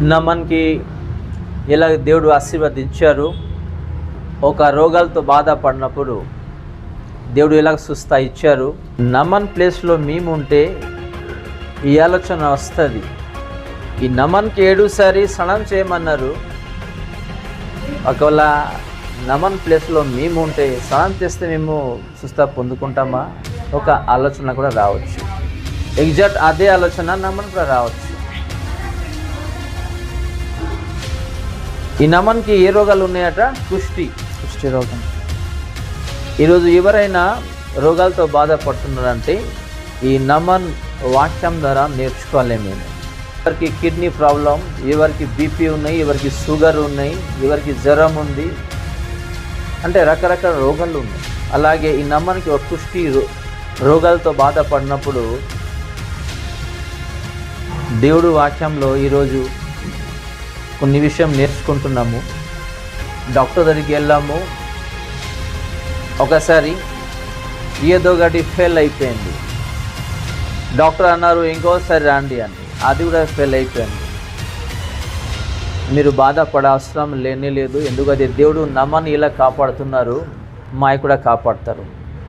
నమన్కి ఇలా దేవుడు ఆశీర్వదించారు. ఒక రోగాలతో బాధపడినప్పుడు దేవుడు ఇలాగ సుస్థ ఇచ్చారు. నమన్ ప్లేస్లో మేము ఉంటే ఈ ఆలోచన వస్తుంది. ఈ నమన్కి ఏడుసారి స్నానం చేయమన్నారు. ఒకవేళ నమన్ ప్లేస్లో మేము ఉంటే స్నానం చేస్తే మేము సుస్థ పొందుకుంటామా? ఒక ఆలోచన కూడా రావచ్చు. ఎగ్జాక్ట్ అదే ఆలోచన నమన్ కూడా రావచ్చు. ఈ నమన్కి ఏ రోగాలు ఉన్నాయట? కుష్టి. కుష్టి రోగం. ఈరోజు ఎవరైనా రోగాలతో బాధపడుతున్నారంటే ఈ నమన్ వాక్యం ద్వారా నేర్చుకోవాలి మేము. ఎవరికి కిడ్నీ ప్రాబ్లం ఎవరికి బీపీ ఉన్నాయి ఎవరికి షుగర్ ఉన్నాయి ఎవరికి జ్వరం ఉంది అంటే రకరకాల రోగాలు ఉన్నాయి. అలాగే ఈ నమ్మనికి ఒక కుష్టి రోగాలతో బాధపడినప్పుడు దేవుడు వాక్యంలో ఈరోజు కొన్ని విషయం నేర్చుకుంటున్నాము. డాక్టర్ దగ్గరికి వెళ్ళాము. ఒకసారి ఏదో ఒకటి ఫెయిల్ అయిపోయింది. డాక్టర్ అన్నారు ఇంకోసారి రండి అని. అది కూడా ఫెయిల్ అయిపోయింది. మీరు బాధపడే అవసరం లేనే లేదు. ఎందుకంటే దేవుడు నమ్మని ఇలా కాపాడుతున్నారు మాయ కూడా కాపాడతారు.